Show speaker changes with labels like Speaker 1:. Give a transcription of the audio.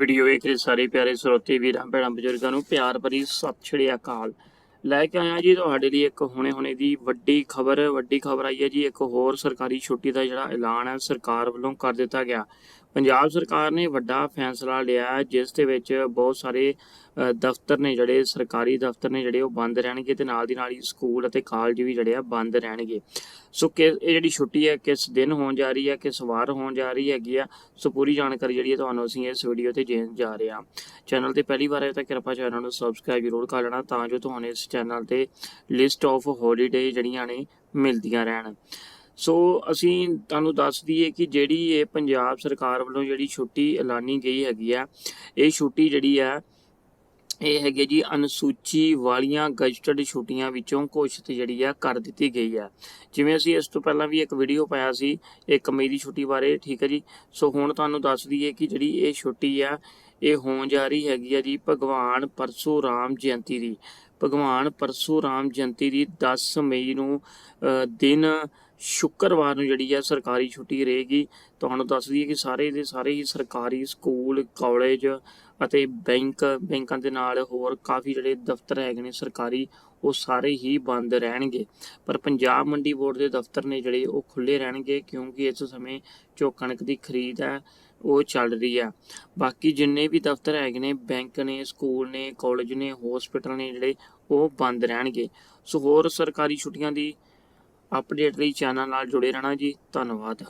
Speaker 1: Video ਵੇਖ ਰਹੇ ਸਾਰੇ ਪਿਆਰੇ ਸਰੋਤੇ ਵੀਰਾਂ, ਭੈਣਾਂ, ਬਜ਼ੁਰਗਾਂ ਨੂੰ ਪਿਆਰ ਭਰੀ ਸਤਿ ਸ਼੍ਰੀ ਅਕਾਲ। ਲੈ ਕੇ ਆਇਆ ਜੀ ਤੁਹਾਡੇ ਲਈ ਇੱਕ ਹੁਣੇ-ਹੁਣੇ ਦੀ ਵੱਡੀ ਖਬਰ ਵੱਡੀ ਖਬਰ ਆਈ ਹੈ ਜੀ, ਇੱਕ ਹੋਰ ਸਰਕਾਰੀ ਛੁੱਟੀ ਦਾ ਜਿਹੜਾ ਐਲਾਨ ਹੈ, ਸਰਕਾਰ ਵੱਲੋਂ ਕਰ ਦਿੱਤਾ ਗਿਆ। ਪੰਜਾਬ ਸਰਕਾਰ ਨੇ ਵੱਡਾ ਫੈਸਲਾ ਲਿਆ ਜਿਸ ਦੇ ਵਿੱਚ ਬਹੁਤ ਸਾਰੇ ਦਫ਼ਤਰ ਨੇ ਜਿਹੜੇ, ਸਰਕਾਰੀ ਦਫ਼ਤਰ ਨੇ ਜਿਹੜੇ ਉਹ ਬੰਦ ਰਹਿਣਗੇ ਤੇ ਨਾਲ ਦੀ ਨਾਲ ਹੀ ਸਕੂਲ ਅਤੇ ਕਾਲਜ ਵੀ ਜਿਹੜੇ ਆ ਬੰਦ ਰਹਿਣਗੇ। ਸੋ ਕਿ ਇਹ ਜਿਹੜੀ ਛੁੱਟੀ ਹੈ, ਕਿਸ ਦਿਨ ਹੋਣ ਜਾ ਰਹੀ ਹੈ, ਕਿਸ ਵਾਰ ਹੋਣ ਜਾ ਰਹੀ ਹੈਗੀ ਆ, ਸੋ ਪੂਰੀ ਜਾਣਕਾਰੀ ਜਿਹੜੀ ਹੈ ਤੁਹਾਨੂੰ ਅਸੀਂ ਇਸ ਵੀਡੀਓ ਤੇ ਦੇਣ ਜਾ ਰਹੇ ਹਾਂ। ਚੈਨਲ ਤੇ ਪਹਿਲੀ ਵਾਰ ਆਏ ਤਾਂ ਕਿਰਪਾ ਚੈਨਲ ਨੂੰ ਸਬਸਕ੍ਰਾਈਬ ਜ਼ਰੂਰ ਕਰ ਲੈਣਾ, ਤਾਂ ਜੋ ਤੁਹਾਨੂੰ ਇਸ ਚੈਨਲ ਤੇ ਲਿਸਟ ਆਫ ਹੌਲੀਡੇ ਜਿਹੜੀਆਂ ਨੇ ਮਿਲਦੀਆਂ ਰਹਿਣ। ਸੋ ਅਸੀਂ ਤੁਹਾਨੂੰ ਦੱਸ ਦਈਏ ਕਿ ਜਿਹੜੀ ਇਹ ਪੰਜਾਬ ਸਰਕਾਰ ਵੱਲੋਂ ਜਿਹੜੀ ਛੁੱਟੀ ਐਲਾਨੀ ਗਈ ਹੈਗੀ ਆ, ਇਹ ਛੁੱਟੀ ਜਿਹੜੀ ਆ, ਇਹ ਹੈਗੀ ਜੀ ਅਨੁਸੂਚੀ ਵਾਲੀਆਂ ਗਜ਼ਟਡ ਛੁੱਟੀਆਂ ਵਿੱਚੋਂ ਘੋਸ਼ਿਤ ਜਿਹੜੀ ਆ ਕਰ ਦਿੱਤੀ ਗਈ ਆ। ਜਿਵੇਂ ਅਸੀਂ ਇਸ ਤੋਂ ਪਹਿਲਾਂ ਵੀ ਇੱਕ ਵੀਡੀਓ ਪਾਇਆ ਸੀ, ਇੱਕ ਮਈ ਦੀ ਛੁੱਟੀ ਬਾਰੇ, ਠੀਕ ਹੈ ਜੀ? ਸੋ ਹੁਣ ਤੁਹਾਨੂੰ ਦੱਸ ਦਈਏ ਕਿ ਜਿਹੜੀ ਇਹ ਛੁੱਟੀ ਆ, ਇਹ ਹੋਣ ਜਾ ਰਹੀ ਹੈਗੀ ਆ ਜੀ ਭਗਵਾਨ ਪਰਸ਼ੂਰਾਮ ਜਯੰਤੀ ਦੀ। ਭਗਵਾਨ ਪਰਸ਼ੂਰਾਮ ਜਯੰਤੀ ਦੀ 10 ਮਈ ਨੂੰ ਦਿਨ ਸ਼ੁੱਕਰਵਾਰ ਨੂੰ ਜਿਹੜੀ ਹੈ ਸਰਕਾਰੀ ਛੁੱਟੀ ਰਹੇਗੀ। ਤੁਹਾਨੂੰ ਦੱਸ ਦਈਏ ਕਿ ਸਾਰੇ ਦੇ ਸਾਰੇ ਹੀ ਸਰਕਾਰੀ ਸਕੂਲ, ਕਾਲਜ ਅਤੇ ਬੈਂਕ, ਬੈਂਕਾਂ ਦੇ ਨਾਲ ਹੋਰ ਕਾਫੀ ਜਿਹੜੇ ਦਫ਼ਤਰ ਹੈਗੇ ਨੇ ਸਰਕਾਰੀ, ਉਹ ਸਾਰੇ ਹੀ ਬੰਦ ਰਹਿਣਗੇ। ਪਰ ਪੰਜਾਬ ਮੰਡੀ ਬੋਰਡ ਦੇ ਦਫ਼ਤਰ ਨੇ ਜਿਹੜੇ ਉਹ ਖੁੱਲੇ ਰਹਿਣਗੇ ਕਿਉਂਕਿ ਇਸ ਸਮੇਂ ਜੋ ਕਣਕ ਦੀ ਖਰੀਦ ਹੈ, ਉਹ ਚੱਲ ਰਹੀ ਆ। ਬਾਕੀ ਜਿੰਨੇ ਵੀ ਦਫ਼ਤਰ ਹੈਗੇ ਨੇ, ਬੈਂਕ ਨੇ, ਸਕੂਲ ਨੇ, ਕਾਲਜ ਨੇ, ਹਸਪੀਟਲ ਨੇ ਜਿਹੜੇ, ਉਹ ਬੰਦ ਰਹਿਣਗੇ। ਸੋ ਹੋਰ ਸਰਕਾਰੀ ਛੁੱਟੀਆਂ ਦੀ ਅਪਡੇਟ ਲਈ ਚੈਨਲ ਨਾਲ ਜੁੜੇ ਰਹਿਣਾ ਜੀ ਧੰਨਵਾਦ।